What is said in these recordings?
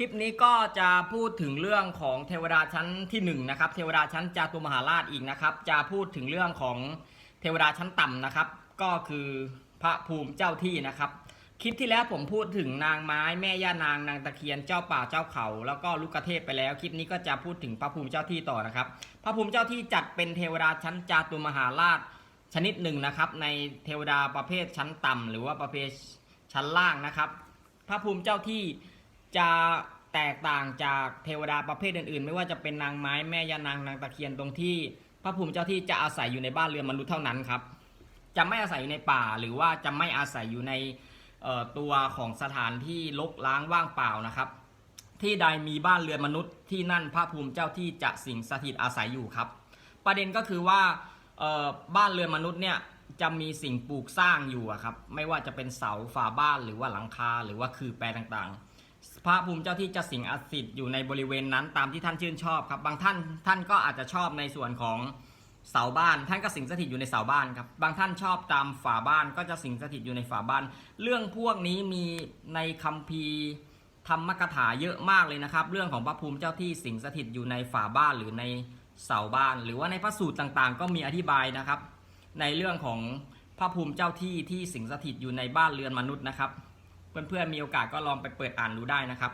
คลิปนี้ก็จะพูดถึงเรื่องของเทวดาชั้นที่หนึ่งนะครับเทวดาชั้นจาตุมหาราชอีกนะครับ จะพูดถึงเรื่องของเทวดาชั้นต่ำนะครับ ก็คือพระภูมิเจ้าที่นะครับคลิปที่แล้วผมพูดถึงนางไม้แม่ย่านางนางตะเคียนเจ้าป่าเจ้าเขา แล้วก็ลูกกระเทพไปแล้ว คลิปนี้ก็จะพูดถึงพระภูมิเจ้าที่ต่อนะครับ พระภูมิเจ้าที่จัดเป็นเทวดาชั้นจาตุมหาราชชนิดหนึ่งนะครับ ในเทวดาประเภทชั้นต่ำหรือว่าประเภทชั้นล่างนะครับ พระภูมิเจ้าที่ จะแตกต่างจากเทวดาประเภทอื่นๆ ไม่ว่าจะเป็นนางไม้แม่ยานางนางตะเคียนตรงที่ พระภูมิเจ้าที่จะอาศัยอยู่ในบ้านเรือนมนุษย์เท่านั้นครับ จะไม่อาศัยอยู่ในป่าหรือว่าจะไม่อาศัยอยู่ในตัวของสถานที่ลกล้างว่างเปล่านะครับ ที่ใดมีบ้านเรือนมนุษย์ที่นั่นพระภูมิเจ้าที่จะสิงสถิตอาศัยอยู่ครับ ประเด็นก็คือว่าบ้านเรือนมนุษย์เนี่ยจะมีสิ่งปลูกสร้างอยู่ครับ ไม่ว่าจะเป็นเสาฝาบ้านหรือว่าหลังคาหรือว่าคือแปรต่างๆ พระภูมิเจ้าที่จะสิงอาศิษย์อยู่ในบริเวณนั้นตามที่ท่านชื่นชอบครับ บางท่านท่านก็อาจจะชอบในส่วนของเสาบ้าน ท่านก็สิงสถิตอยู่ในเสาบ้านครับ บางท่านชอบตามฝาบ้านก็จะสิงสถิตอยู่ในฝาบ้าน เรื่องพวกนี้มีในคัมภีร์ธรรมกถาเยอะมากเลยนะครับ เรื่องของพระภูมิเจ้าที่สิงสถิตอยู่ในฝาบ้านหรือในเสาบ้าน หรือว่าในพระสูตรต่างๆ ก็มีอธิบายนะครับ ในเรื่องของพระภูมิเจ้าที่ที่สิงสถิตอยู่ในบ้านเรือนมนุษย์นะครับ เพื่อนๆมีโอกาสก็ลองไปเปิดอ่านดูได้นะครับ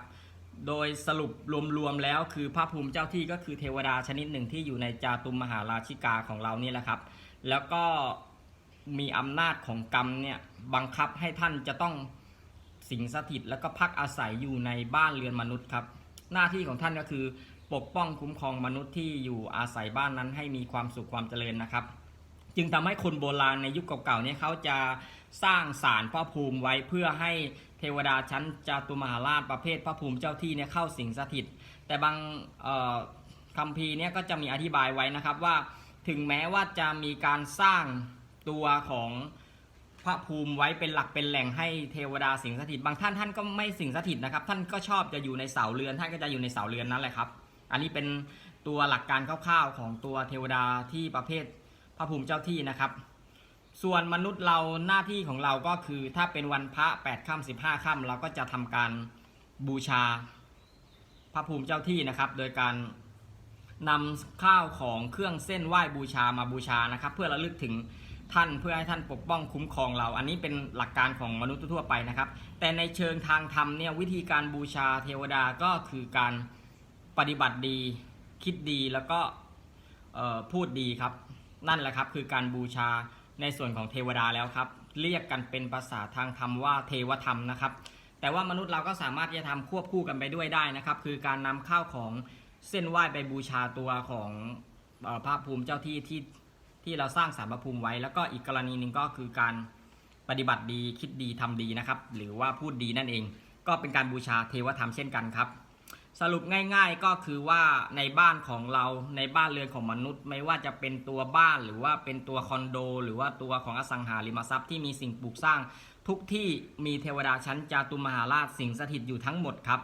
โดยสรุปรวมๆแล้วคือพระภูมิเจ้าที่ก็คือเทวดาชนิดหนึ่งที่อยู่ในจาตุมมหาราชิกาของเรานี่แหละครับ แล้วก็มีอำนาจของกรรมเนี่ยบังคับให้ท่านจะต้องสิงสถิตแล้วก็พักอาศัยอยู่ในบ้านเรือนมนุษย์ครับ หน้าที่ของท่านก็คือปกป้องคุ้มครองมนุษย์ที่อยู่อาศัยบ้านนั้นให้มีความสุขความเจริญนะครับ จึงทำให้คนโบราณในยุคเก่าๆเนี่ยเขาจะสร้างศาลพระภูมิไว้เพื่อให้เทวดาชั้นจาตุมหาราชประเภทพระภูมิเจ้าที่เนี่ยเข้าสิงสถิต แต่บางคัมภีเนี่ยก็จะมีอธิบายไว้นะครับว่าถึงแม้ว่าจะมีการสร้างตัวของพระภูมิไว้เป็นหลักเป็นแหล่งให้เทวดาสิงสถิต บางท่านท่านก็ไม่สิงสถิตนะครับ ท่านก็ชอบจะอยู่ในเสาเรือนท่านก็จะอยู่ในเสาเรือนนั่นแหละครับ อันนี้เป็นตัวหลักการคร่าวๆของตัวเทวดาที่ประเภท พระภูมิเจ้าที่นะครับ ส่วนมนุษย์เราหน้าที่ของเราก็คือถ้าเป็นวันพระ8ค่ำ15ค่ำเราก็จะทำการบูชาพระภูมิเจ้าที่นะครับ โดยการนำข้าวของเครื่องเส้นไหว้บูชามาบูชานะครับ เพื่อระลึกถึงท่านเพื่อให้ท่านปกป้องคุ้มครองเรา อันนี้เป็นหลักการของมนุษย์ทั่วไปนะครับ แต่ในเชิงทางธรรมเนี่ยวิธีการบูชาเทวดาก็คือการปฏิบัติดี คิดดีแล้วก็พูดดีครับ นั่นแหละครับ คือการบูชาในส่วนของเทวดาแล้วครับ เรียกกันเป็นภาษาทางธรรมว่าเทวธรรมนะครับ แต่ว่ามนุษย์เราก็สามารถที่จะทำควบคู่กันไปด้วยได้นะครับ คือการนำข้าวของเส้นไหว้ไปบูชาตัวของพระภูมิเจ้าที่ที่ที่เราสร้างสารพระภูมิไว้ แล้วก็อีกกรณีหนึ่งก็คือการปฏิบัติดีคิดดีทำดีนะครับ หรือว่าพูดดีนั่นเอง ก็เป็นการบูชาเทวธรรมเช่นกันครับ สรุปง่ายๆก็คือว่าในบ้านของเราในบ้านเรือนของมนุษย์ ไม่ว่าจะเป็นตัวบ้านหรือว่าเป็นตัวคอนโด หรือว่าตัวของอสังหาริมทรัพย์ที่มีสิ่งปลูกสร้าง ทุกที่มีเทวดาชั้นจาตุมหาราชสิงสถิตอยู่ทั้งหมดครับ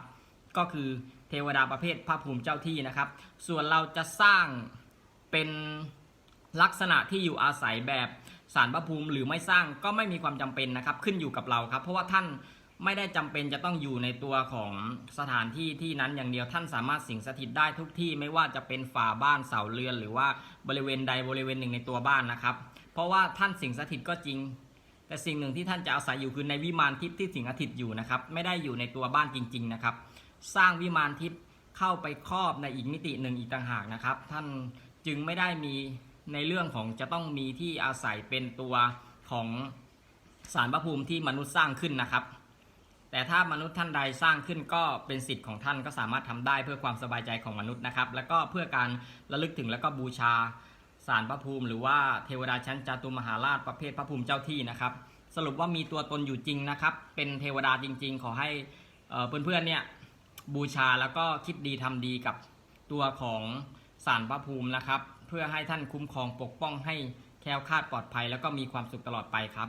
ก็คือเทวดาประเภทพระภูมิเจ้าที่นะครับ ส่วนเราจะสร้างเป็นลักษณะที่อยู่อาศัยแบบสารพระภูมิหรือไม่สร้างก็ไม่มีความจำเป็นนะครับ ขึ้นอยู่กับเราครับ เพราะว่าท่าน ไม่ได้จำเป็นจะต้องอยู่ในตัวของสถานที่ที่นั้นอย่างเดียวท่านสามารถสิงสถิตได้ทุกที่ไม่ว่าจะเป็นฝาบ้านเสาเรือน หรือว่าบริเวณใดบริเวณหนึ่งในตัวบ้านนะครับ เพราะว่าท่านสิงสถิตก็จริง แต่สิ่งหนึ่งที่ท่านจะอาศัยอยู่คือในวิมานทิพย์ที่สิงสถิตอยู่นะครับไม่ได้อยู่ในตัวบ้านจริง ๆนะครับ สร้างวิมานทิพย์เข้าไปครอบในอีกมิติหนึ่งอีกต่างหากนะครับ ท่านจึงไม่ได้มีในเรื่องของจะต้องมีที่อาศัยเป็นตัวของสารพระภูมิที่มนุษย์สร้างขึ้นนะครับ แต่ถ้ามนุษย์ท่านใดสร้างขึ้นก็เป็นสิทธิ์ของท่านก็สามารถทำได้เพื่อความสบายใจของมนุษย์นะครับ แล้วก็เพื่อการระลึกถึงแล้วก็บูชาสารพระภูมิ หรือว่าเทวดาชั้นจตุมหาราชประเภทพระภูมิเจ้าที่นะครับ สรุปว่ามีตัวตนอยู่จริงนะครับ เป็นเทวดาจริง ๆ ขอให้เอ่อเพื่อนๆเนี่ยบูชาแล้วก็คิดดีทำดีกับตัวของสารพระภูมินะครับ เพื่อให้ท่านคุ้มครองปกป้องให้แคล้วคลาดปลอดภัย แล้วก็มีความสุขตลอดไปครับ